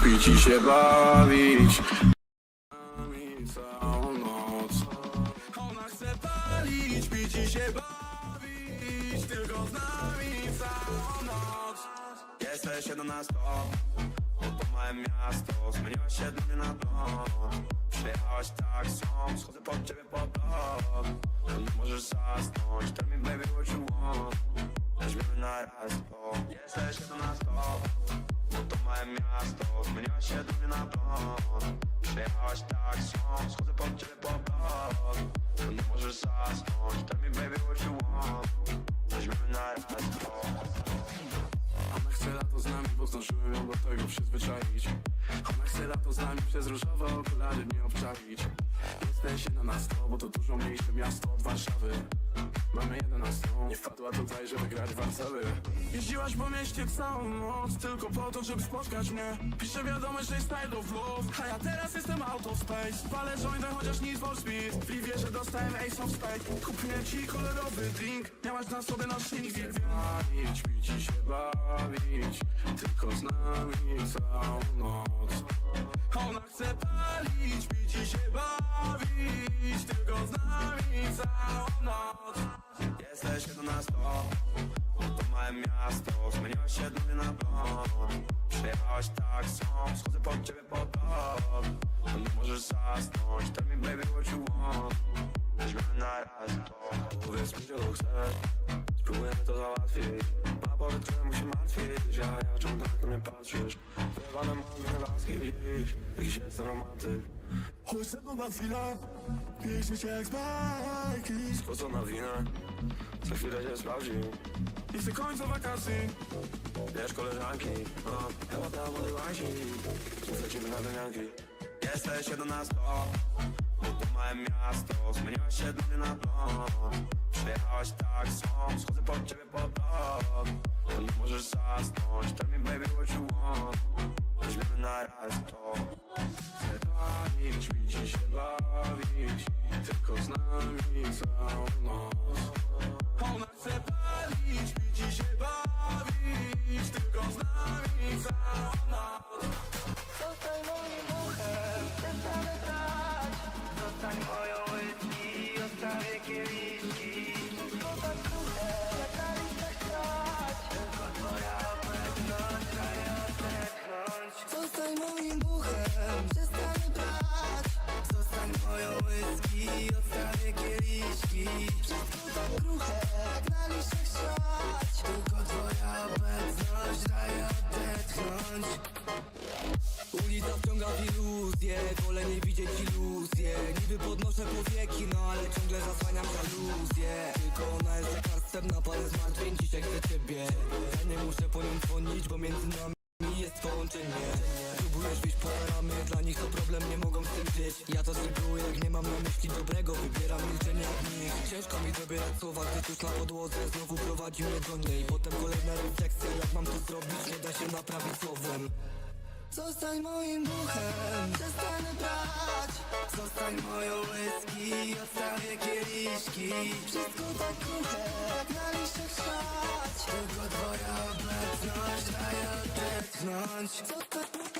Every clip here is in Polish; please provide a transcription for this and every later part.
palić, pić i się bawić. Nami całą noc Ona chce palić, pić i się bawić Tylko z nami całą noc Jesteś jedna na sto. To małe miasto Zmieniłaś się dla mnie na blond Przyjechałaś taksą Schodzę pod ciebie pod blok Nie możesz zasnąć Tell me baby what you want Weźmiemy na raz to Jesteś jedna na sto To małe miasto Zmieniłaś się dla mnie na blond. Przyjechałaś taksą Schodzę pod ciebie pod blok Nie możesz zasnąć Tell me baby what you want. Weźmiemy na raz to. Ona chce lato z nami, bo zdążyłem ją do tego przyzwyczaić. Ona chce lato z nami, przez różowe okulary mnie obczaić. Jesteś jedna na sto, bo to dużo mniejsze miasto od Warszawy Mamy 11, nie wpadła tutaj, żeby grać Warszawy Jeździłaś po mieście całą noc, tylko po to, żeby spotkać mnie. Piszę wiadomość, że jest style of love, a ja teraz jestem out of space. Palę jointa, chociaż nic for speed W Rivierze dostałem ace of spade Kupię ci kolorowy drink, miałaś na sobie nośnik Bawić, pić i się bawić Tylko z nami całą noc Ona chce palić, pić i się bawić Tylko z nami całą noc. Jesteś jedna na sto To małe miasto Zmieniłaś się dla mnie na blond. Przyjechałaś taksą Schodzę pod ciebie pod blok Nie możesz zasnąć. Tell me baby what you want. Weźmiemy na raz to Powiedz mi czego chcesz Spróbujemy to załatwić. A powiedz czemu się martwisz Ja, ja czemu tak na mnie patrzysz? Wyjebane mam laski dziś. Jakiś jestem romantyk. Chodź ze mną na chwilę Piszmy się jak z bajki. Spocona wina. Za chwilę się sprawdzi. I chcę końca wakacji. Wiesz koleżanki no, Chyba tam odywajsi Lecimy na donianki Jesteś jeden małe miasto Zmieniłaś się mnie na blond Przyjechałaś taksą Schodzę pod ciebie pod blok Nie możesz zasnąć Tell me baby what you want. Weźmiemy na raz to. Chcę pić i się bawić Tylko z nami całą noc. Ona chce bawić moim duchem, przestanę brać. Zostań moją whisky, odstawię kieliszki. Wszystko tak kruche, jak na listach trać Tylko twoja obecność daje odetchnąć. Ulica wciąga w iluzję, wolę nie widzieć iluzję Niby podnoszę powieki, no ale ciągle zasłaniam żaluzję. Tylko ona jest lekarstwem na parę zmartwień, dzisiaj chcę ciebie. Ja nie muszę po nią dzwonić, bo między nami jest połączenie Próbujesz wyjść poza ramy, dla nich to problem, nie mogą z tym żyć. Ja to reguły, jak nie mam na myśli dobrego, wybieram milczenie jak nich. Ciężko mi dobierać słowa, gdy tuż na podłodze znowu prowadzi mnie do niej. Potem kolejna refleksja, jak mam to zrobić, nie da się naprawić słowem Zostań moim duchem, przestanę brać Zostań moją whisky, odstawię kieliszki. Wszystko tak kruche, jak na liściach szać Tylko twoja obecność daje odetchnąć. Zostań moim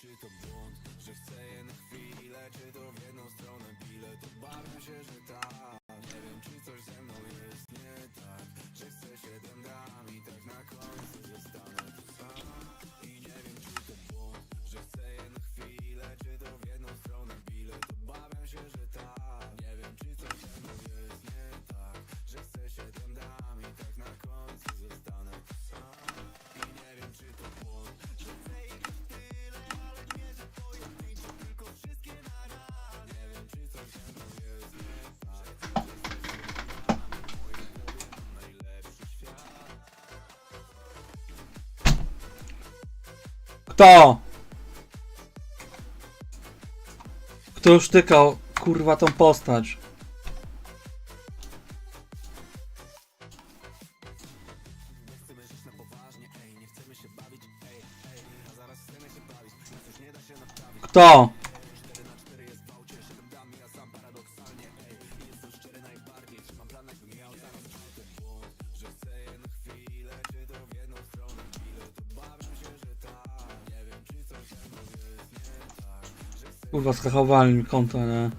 Czy to błąd, że chcę je na chwilę Czy to w jedną stronę bilet? Obawiam się, że tak. Kto? Kto już tykał, kurwa, tą postać? Kto? Kurwa, skakowali mi konto, nie?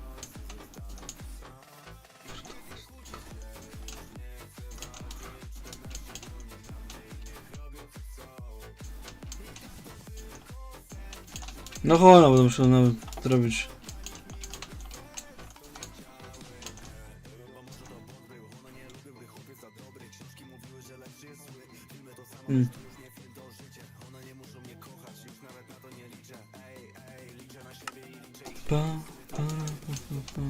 No cholera, no, będę muszę nawet zrobić. Mm. Pa, pa, pa, pa.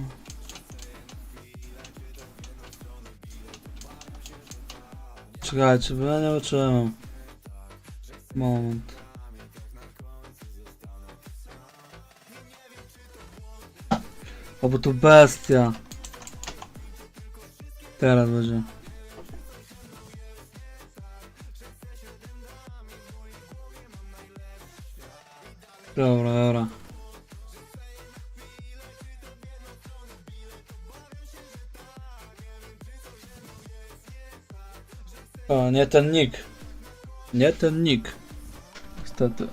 Czekaj, czy ja nie wytrzymam? Moment. O, bo to bestia. Teraz będzie. Dobra, dobra. А, нет Нетан Ник. Нетан Ник. Статуя.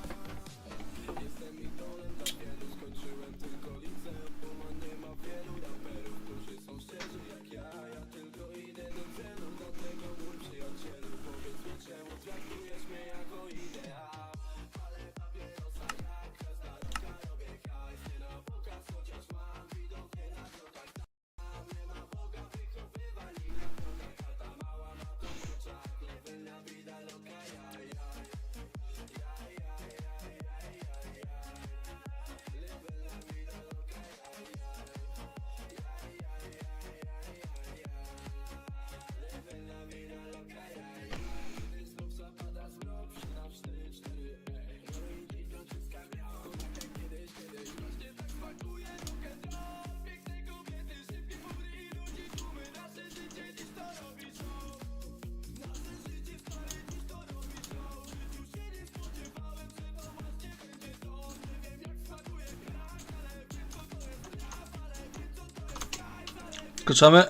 Skoczamy.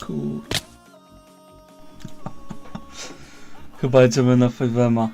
Kur... Chyba jedziemy na Fejwema.